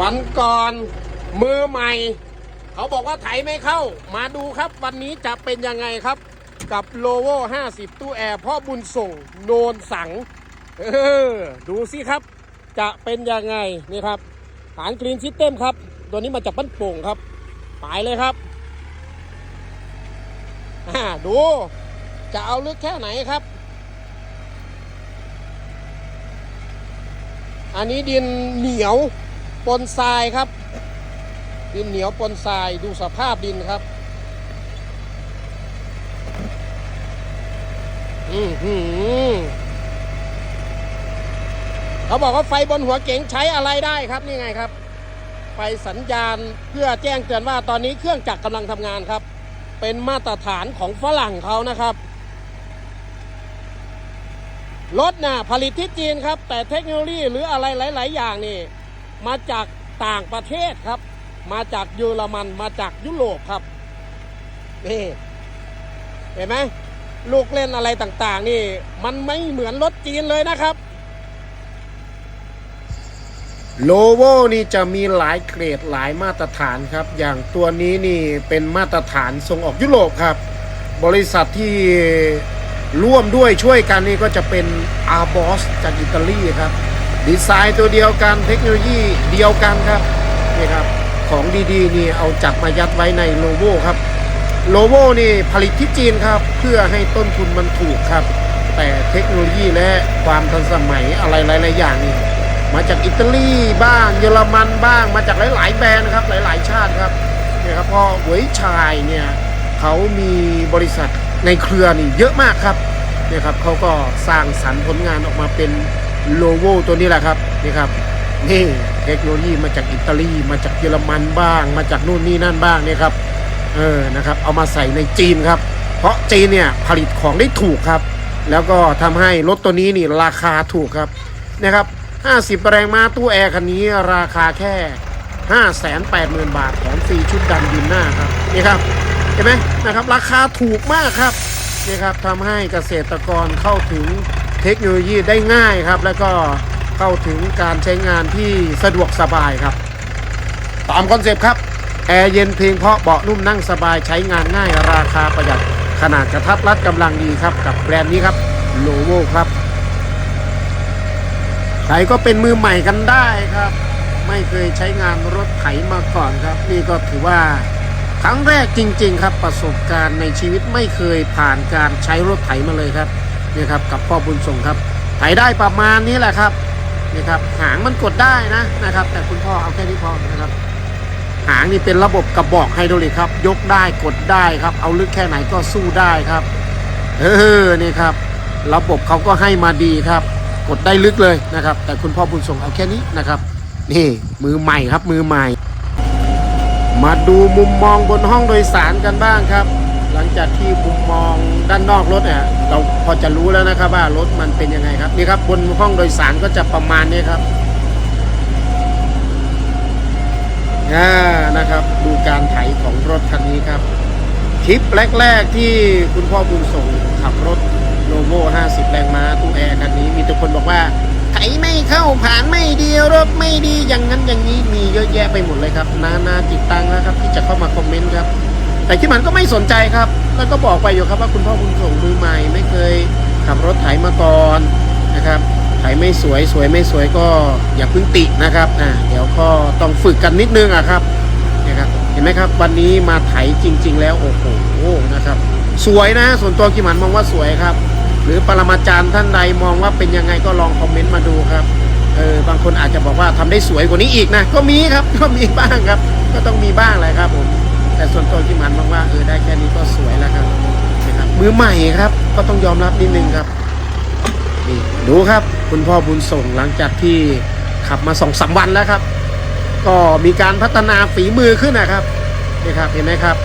วันก่อนมือใหม่ เขาบอกว่าไถไม่เข้า มาดูครับวันนี้จะเป็นยังไงครับ กับโลโว50 ตู้แอร์พ่อบุญส่งโนนสัง เออ ดูสิครับ จะเป็นยังไง นี่ครับ ฐานกรีนซิสเต็มครับ ตัวนี้มาจากบ้านโป่งครับไปเลยครับดู จะเอาลึกแค่ไหนครับ อันนี้ดินเหนียว ปนทรายครับ ดินเหนียวปนทรายดูสภาพดินครับ อือหือเขาบอกว่าไฟบนหัวเก๋งใช้อะไรได้ครับนี่ไงครับ ไฟสัญญาณเพื่อแจ้งเตือนว่าตอนนี้เครื่องจักรกำลังทำงานครับ เป็นมาตรฐานของฝรั่งเขานะครับรถน่ะผลิตที่จีนครับ แต่เทคโนโลยีหรืออะไรหลาย ๆ อย่างนี่ มาจากต่างประเทศครับ มาจากเยอรมันมาจากยุโรปครับนี่เห็นไหมลูกเล่นอะไรต่างๆ นี่ มันไม่เหมือนรถจีนเลยนะครับโลโวนี่จะมีหลายเกรดหลายมาตรฐานครับ อย่างตัวนี้นี่เป็นมาตรฐานส่งออกยุโรปครับ บริษัทที่ร่วมด้วยช่วยกันนี่ก็จะเป็น a r b o s จากอิตาลีครับ ดีไซน์ตัวเดียวกันเทคโนโลยีเดียวกันครับนี่ครับของดีๆนี่เอาจับมายัดไว้ในโลโวครับโลโวนี่ผลิตที่จีนครับ เพื่อให้ต้นทุนมันถูกครับ แต่เทคโนโลยีและความทันสมัยอะไรหลายๆอย่างนี่มาจากอิตาลีบ้างเยอรมันบ้างมาจากหลาย ๆ แบรนด์ครับหลาย ๆ ชาติครับเนี่ยครับเพอเวยชายเนี่ยเขามีบริษัทในเครือนี่เยอะมากครับเนี่ยครับเขาก็สร้างสรรค์ผลงานออกมาเป็น โลโก้ตัวนี้แหละครับนี่ครับนี่เทคโนโลยีมาจากอิตาลีมาจากเยอรมันบ้าง มาจากนู่นนี่นั่นบ้างเนี่ยครับเออนะครับเอามาใส่ในจีนครับ เพราะจีนเนี่ยผลิตของได้ถูกครับ แล้วก็ทำให้รถตัวนี้นี่ราคาถูกครับนะครับ 50 แรงม้าตู้แอร์คันนี้ราคาแค่ 580,000 บาทแถมฟรีชุดดันดินหน้าครับนี่ครับเห็นไหมนะครับราคาถูกมากครับนี่ครับทำให้เกษตรกรเข้าถึง เทคโนโลยีได้ง่ายครับ แล้วก็เข้าถึงการใช้งานที่สะดวกสบายครับ ตามคอนเซปต์ครับแอร์เย็นเพียงเพราะเบาะนุ่มนั่งสบายใช้งานง่ายราคาประหยัด ขนาดกระทัดรัดกำลังดีครับ กับแบรนด์นี้ครับโลโวครับใครก็เป็นมือใหม่กันได้ครับ ไม่เคยใช้งานรถไถมาก่อนครับ นี่ก็ถือว่าครั้งแรกจริง ๆ ครับประสบการณ์ในชีวิตไม่เคยผ่านการใช้รถไถมาเลยครับ นี่ครับกับพ่อบุญส่งครับไถได้ประมาณนี้แหละครับนี่ครับ หางมันกดได้นะนะครับ แต่คุณพ่อเอาแค่นี้พอนะครับ หางนี่เป็นระบบกระบอกไฮดรอลิกครับ ยกได้กดได้ครับ เอาลึกแค่ไหนก็สู้ได้ครับเออนี่ครับ ระบบเขาก็ให้มาดีครับ กดได้ลึกเลยนะครับ แต่คุณพ่อบุญส่งเอาแค่นี้นะครับ นี่มือใหม่ครับมือใหม่ มาดูมุมมองบนห้องโดยสารกันบ้างครับ หลังจากที่มุมมองด้านนอกรถเนี่ยเราพอจะรู้แล้วนะครับว่ารถมันเป็นยังไงครับนี่ครับบนห้องโดยสารก็จะประมาณนี้ครับอ่านะครับ ดูการไถของรถคันนี้ครับ คลิปแรกๆที่คุณพ่อบุญส่งขับรถโลโม่50 แรงม้าตู้แอร์คันนี้ มีแต่คนบอกว่าไถไม่เข้าผ่านไม่ดีรถไม่ดีอย่างนั้นอย่างนี้มีเยอะแยะไปหมดเลยครับ นานาจิตตังนะครับ ที่จะเข้ามาคอมเมนต์ครับ แต่ที่มันก็ไม่สนใจครับ แล้วก็บอกไปอยู่ครับว่าคุณพ่อบุญส่งมือใหม่ ไม่เคยขับรถไถมาก่อนนะครับไถไม่สวยสวยไม่สวยก็อย่าพึ่งตินะครับอ่าเดี๋ยวก็ต้องฝึกกันนิดนึงอะครับนะครับเห็นไหมครับ วันนี้มาไถจริง ๆ แล้วโอ้โหนะครับ สวยนะ ส่วนตัวกิมันมองว่าสวยครับ หรือปรมาจารย์ท่านใดมองว่าเป็นยังไงก็ลองคอมเมนต์มาดูครับเออบางคนอาจจะบอกว่าทำได้สวยกว่านี้อีกนะ ก็มีครับก็มีบ้างครับ ก็ต้องมีบ้างแหละครับผม แต่ส่วนตัวกิมันมองว่าเออได้แค่นี้ก็สวยแล้วครับนะครับมือใหม่ครับ ก็ต้องยอมรับนิดนึงครับนี่ดูครับ คุณพ่อบุญส่งหลังจากที่ขับมาสองสามวันแล้วครับ ก็มีการพัฒนาฝีมือขึ้นนะครับนี่ครับเห็นไหมครับ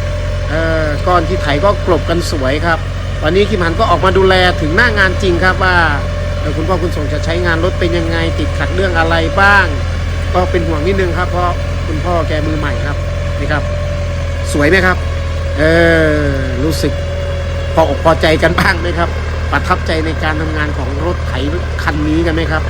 เอ่อก้อนที่ไถก็กลบกันสวยครับวันนี้คิมหันก็ออกมาดูแลถึงหน้างานจริงครับว่าคุณพ่อคุณส่งจะใช้งานรถเป็นยังไงติดขัดเรื่องอะไรบ้าง ก็เป็นห่วงนิดนึงครับ เพราะคุณพ่อแกมือใหม่ครับนี่ครับ สวยไหมครับ เออ รู้สึกพออกพอใจกันบ้างไหมครับ ประทับใจในการทำงานของรถไถคันนี้กันไหมครับ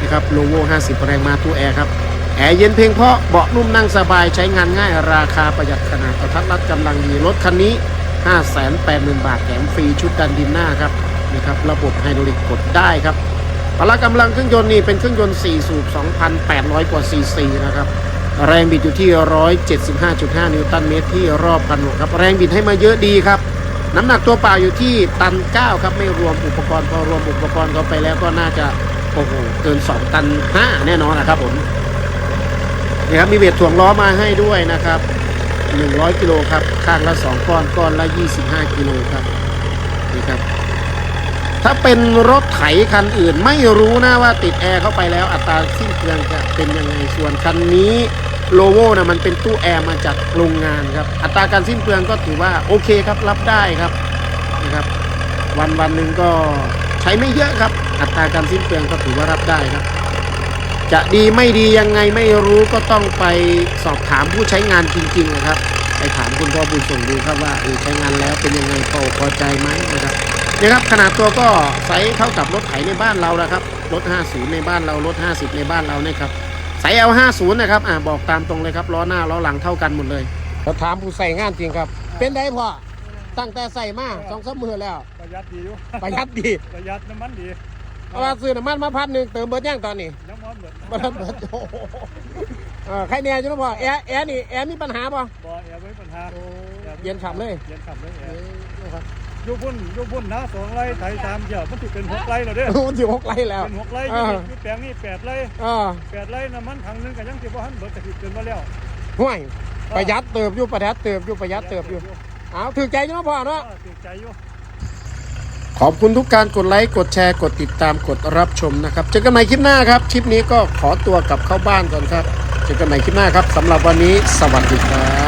นี่ครับโลโก้50 แรงมาตู้แอร์ครับ แอร์เย็นเพียงเพราะเบาะนุ่มนั่งสบายใช้งานง่ายราคาประหยัดขนาดกระทัดรัดกำลังดีรถคันนี้ 580,000 บาทแถมฟรีชุดดันดินหน้าครับนี่ครับระบบไฮดรอลิกกดได้ครับพละกำลังเครื่องยนต์นี่เป็นเครื่องยนต์ 4 สูบ 2,800 กว่าซีซีนะครับ แรงบิดอยู่ที่ 175.5 นิวตันเมตรที่รอบพันหกครับ แรงบิดให้มาเยอะดีครับ น้ำหนักตัวเปล่าอยู่ที่ตัน 9 ครับ ไม่รวมอุปกรณ์ พอรวมอุปกรณ์เข้าไปแล้วก็น่าจะ โอ้โห เกิน 2 ตัน 5 แน่นอนนะครับผมนี่ครับมีเวทถ่วงล้อมาให้ด้วยนะครับ 100 กิโลครับ ข้างละ 2 ก้อน ก้อนละ 25 กิโลครับ นี่ครับ ถ้าเป็นรถไถคันอื่นไม่รู้นะว่าติดแอร์เข้าไปแล้วอัตราสิ้นเปลืองจะเป็นยังไงส่วนคันนี้โลโวนะมันเป็นตู้แอร์มาจากโรงงานครับ อัตราการสิ้นเปลืองก็ถือว่าโอเคครับรับได้ครับนะครับ วันวันหนึ่งก็ใช้ไม่เยอะครับ อัตราการสิ้นเปลืองก็ถือว่ารับได้ครับ จะดีไม่ดียังไงไม่รู้ก็ต้องไปสอบถามผู้ใช้งานจริงๆนะครับ ไปถามคุณพ่อบุญส่งดูครับว่าใช้งานแล้วเป็นยังไงพอพอใจไหมนะครับ นี่ยครับขนาดตัวก็ไซส์เท่ากับรถไถในบ้านเรานะครับรถ 50 ในบ้านเรารถ 50 ในบ้านเราเนี่ยครับไซส์ L50 นะครับอ่าบอกตามตรงเลยครับล้อหน้าล้อหลังเท่ากันหมดเลยเราถามผู้ใส่งานจริงครับ เป็นได้พอตั้งแต่ใส่มาสองสามมือแล้ว ประหยัดดีอยู่ประหยัดดีประหยัดน้ำมันดีเอาว่าซื้อน้ำมันมาพันหนึ่งเติมเบิร์ดย่างตอนนี้น้ำมันเหมือนบ่ทันเบิดโอ้โหเออใครเนี่ยจุ๊บพ่อแอร์แอร์นี่แอร์มีปัญหาป่ะบ่แอร์ไม่ปัญหาเย็นฉ่ำเลยเย็นขับเลยแอเอร์อนะครับ อยูบุ่นอยูบุ่นนะสองไร่ไถสามเดี่ยวมันถือเป็นหกไร่แล้วเด้อมันถึงหกไร่แล้วเป็นหกไร่เอออยูแปลงนี่แปดไร่เออแปดไร่น้ำมันถังหนึงก็ยังสิบ่ทันเบิดก็สิเกินมาแล้วห่วยประหยัดเติบอยู่ประหยัดเติบอยู่ประหยัดเติบอยู่เอาถือใจจุ๊บพ่อเอเนาะอติดใจอยู่ขอบคุณทุกการกดไลค์กดแชร์กดติดตามกดรับชมนะครับเจอกันใหม่คลิปหน้าครับคลิปนี้ก็ขอตัวกลับเข้าบ้านก่อนครับเจอกันใหม่คลิปหน้าครับสำหรับวันนี้สวัสดีครับ